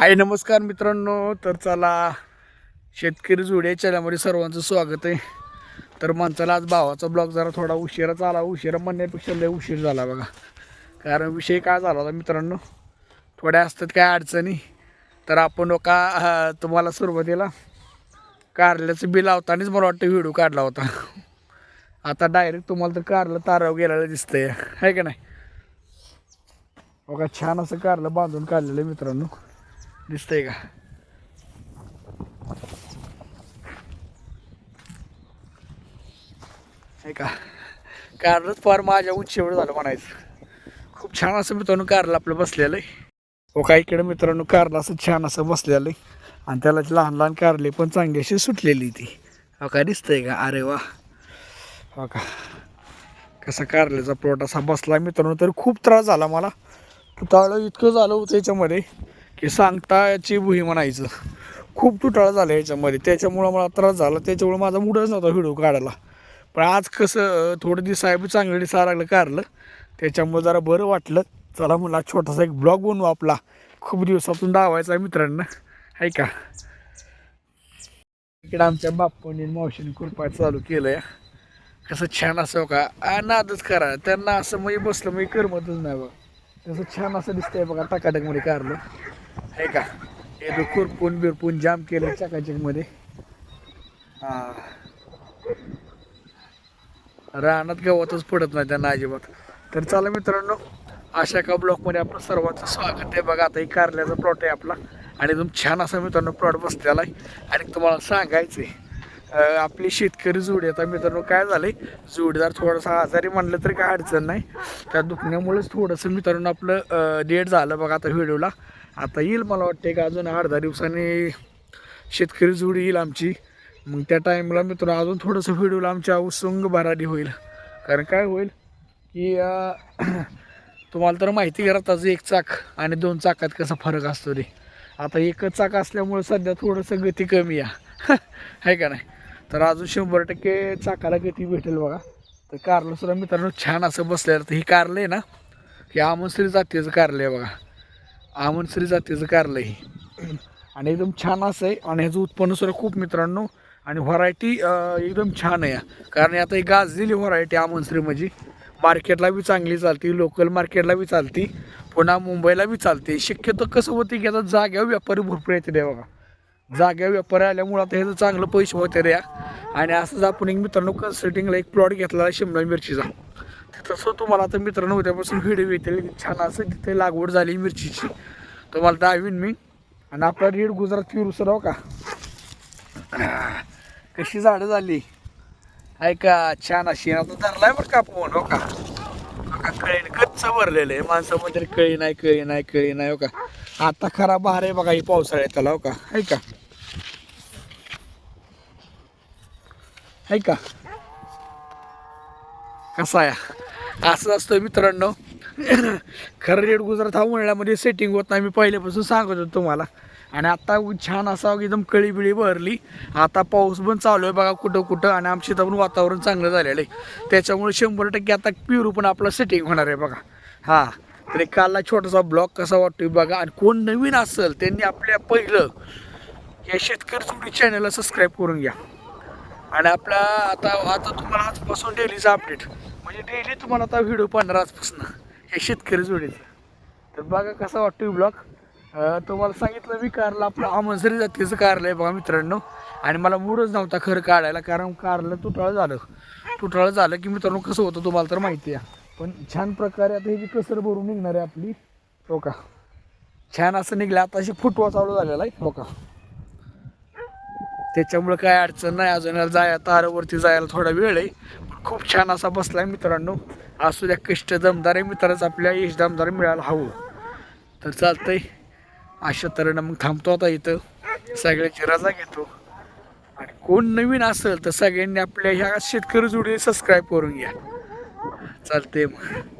हाय नमस्कार मित्रांनो. तर चला शेतकरी जुडे चॅनलमध्ये सर्वांचं स्वागत आहे. तर माणसाला आज भावाचा ब्लॉग जरा थोडा उशिरा आला उशिरा म्हणण्यापेक्षा लय उशीर झाला बघा. कारण विषय काय झाला होता मित्रांनो? थोड्या असतात काय अडचणी. तर आपण का तुम्हाला सुरुवातीला कारल्याचं बिल लावतानाच मला वाटतं व्हिडिओ काढला होता. आता डायरेक्ट तुम्हाला तर कारलं ताराव गेलेलं दिसतंय. आहे का नाही? बघा छान असं कारलं बांधून काढलेलं आहे मित्रांनो. दिसतंय का? आहे का? कारलंच फार माझ्या उंचीवर झालं म्हणायचं. खूप छान असं मित्रांनो कारलं आपलं बसलेलं आहे. हो का इकडे मित्रांनो कारला असं छान असं बसलेलं आहे. आणि त्याला लहान लहान कारले पण चांगली अशी सुटलेली ती. हो का दिसतंय का? अरे वा. हो का. कसा कारल्याचा प्लॉट असा बसला मित्रांनो तर खूप त्रास झाला मला. तुटाळं इतकं झालं होतं याच्यामध्ये. की सांगताची भुई म्हणायचं खूप तुटाळा झाला याच्यामध्ये. त्याच्यामुळं मला त्रास झाला. त्याच्यामुळं माझा मूडच नव्हता व्हिडिओ काढायला. पण आज कसं अं, थोडं दिवसाय बी चांगलं दिसायला लागलं कारलं त्याच्यामुळं जरा बरं वाटलं. चला मला छोटासा एक ब्लॉग बनवू आपला. खूप दिवसातून दावायचा आहे मित्रांना. आहे का? इकडे आमच्या बाप्पांनी मावशीने कृपा चालू केलं कसं छान असं का? नादच करा. त्यांना असं मग बसलं म्हणजे करमतच नाही बघ. तसं छान असं दिसतंय बघा टाकाटकमध्ये कारलं आहे का? हे तो खुरपून बिरपून जाम केलं चकाचकमध्ये हां. रानात गवतच पडत नाही त्यांना अजिबात. तर चला मित्रांनो अशा का ब्लॉकमध्ये आपलं सर्वांचं स्वागत आहे. बघा आता ही कारल्याचा प्लॉट आहे आपला. आणि एकदम छान असा मित्रांनो प्लॉट बसलेला आहे. आणि तुम्हाला सांगायचं आहे आपली शेतकरी जोडी आता मित्रांनो काय झालंय? जोडीदार थोडासा आजारी म्हणलं तरी काय अडचण नाही. त्या दुखण्यामुळेच थोडंसं मित्रांनो आपलं डेट झालं बघा आता व्हिडिओला. आता येईल मला वाटतं का अजून आठ दहा दिवसांनी शेतकरी जोडी येईल आमची. मग त्या टाईमला मित्रांनो अजून थोडंसं व्हिडिओला आमच्या उसंग भराडी होईल. कारण काय होईल की तुम्हाला तर माहिती घरात त्याचं एक चाक आणि दोन चाकात कसा फरक असतो रे. आता एकच चाक असल्यामुळे सध्या थोडंसं गती कमी आहे. आहे का नाही? तर अजून शंभर टक्के चाकाला गती भेटेल बघा. तर कारलं सुद्धा मित्रांनो छान असं बसलेलं तर ही कारलं आहे ना हे आमसरी जातीचं कारलं आहे बघा. आमनश्री जातीचं कारलं आहे आणि एकदम छान असं आहे. आणि ह्याचं उत्पन्न सुद्धा खूप मित्रांनो. आणि व्हरायटी एकदम छान आहे. कारण आता ही गाजलेली व्हरायटी आमनश्री म्हणजे मार्केटला बी चांगली चालते लोकल मार्केटला बी चालते पुन्हा मुंबईला बी चालते. शक्यतो कसं होते की आता जाग्यावर व्यापारी भरपूर येते रे बघा. जाग्या व्यापारी आल्यामुळं आता ह्याचं चांगलं पैसे होते रे आणि असंच आपण एक मित्रांनो कन्सल्टिंगला एक प्लॉट घेतला शिमला मिरचीचा. तसं तुम्हाला आता मित्रांनो उद्यापासून व्हिडिओ येतील छान असं तिथे लागवड झाली मिरचीची. तुम्हाला दाखवीन मी. आणि आपला रेड गुजरात फिरू सराव का? कशी झाडं झाली? आहे का? छान अशी. आता धरलाय बरं का फोन हो का? हो कच्च भरलेलं आहे. माणसं म्हणजे कळी नाही कळी नाही कळी नाही हो का? आता खरा बहार आहे बघा ही पावसाळ्यात त्याला हो का? ऐका का? आहे का? कसा आहे? असं असतं मित्रांनो. खरं रेड गुजरात हा उन्हाळ्यामध्ये सेटिंग होत नाही मी पहिल्यापासून सांगत होतो तुम्हाला. आणि आता छान असा एकदम कळी बिळी भरली. आता पाऊस पण चालू आहे बघा कुठं कुठं आणि आमच्या इथं पण वातावरण चांगलं झालेलं आहे. त्याच्यामुळे शंभर टक्के आता पिरू पण आपलं सेटिंग होणार आहे बघा. हां तर कालला छोटासा ब्लॉक कसा वाटतोय बघा. आणि कोण नवीन असेल त्यांनी आपल्या पहिलं या शेतकरी चुडी चॅनलला सबस्क्राईब करून घ्या. आणि आपला आता आता तुम्हाला आजपासून डेलीचा अपडेट म्हणजे डेली तुम्हाला आता व्हिडिओ पाहणार आजपासून हे शेतकरी जोडीचं. तर बघा कसा वाटतो ब्लॉग तुम्हाला सांगितलं मी कारला आपलं आमसरी जातीचं कारलं आहे बघा मित्रांनो. आणि मला मूडच नव्हता खरं काढायला कारण कारलं तुटाळं झालं. तुटाळं झालं की मित्रांनो कसं होतं तुम्हाला तर माहिती आहे. पण छान प्रकारे आता ही जी कसर भरून निघणार आहे आपली हो का? छान असं निघलं. आता अशी फुटवा चालू झालेला आहे हो का? त्याच्यामुळं काय अडचण नाही. अजून जाया तारावरती जायला थोडा वेळ आहे. खूप छान असा बसला आहे मित्रांनो. असू द्या कष्ट दमदार आहे आपल्या यश दमदार मिळायला हवं. तर चालतंय. अशा तऱ्हेनं मग थांबतो आता इथं. सगळ्याची रजा घेतो. आणि कोण नवीन असेल तर सगळ्यांनी आपल्या ह्या शेतकरी जोडीने सबस्क्राईब करून घ्या. चालते मग.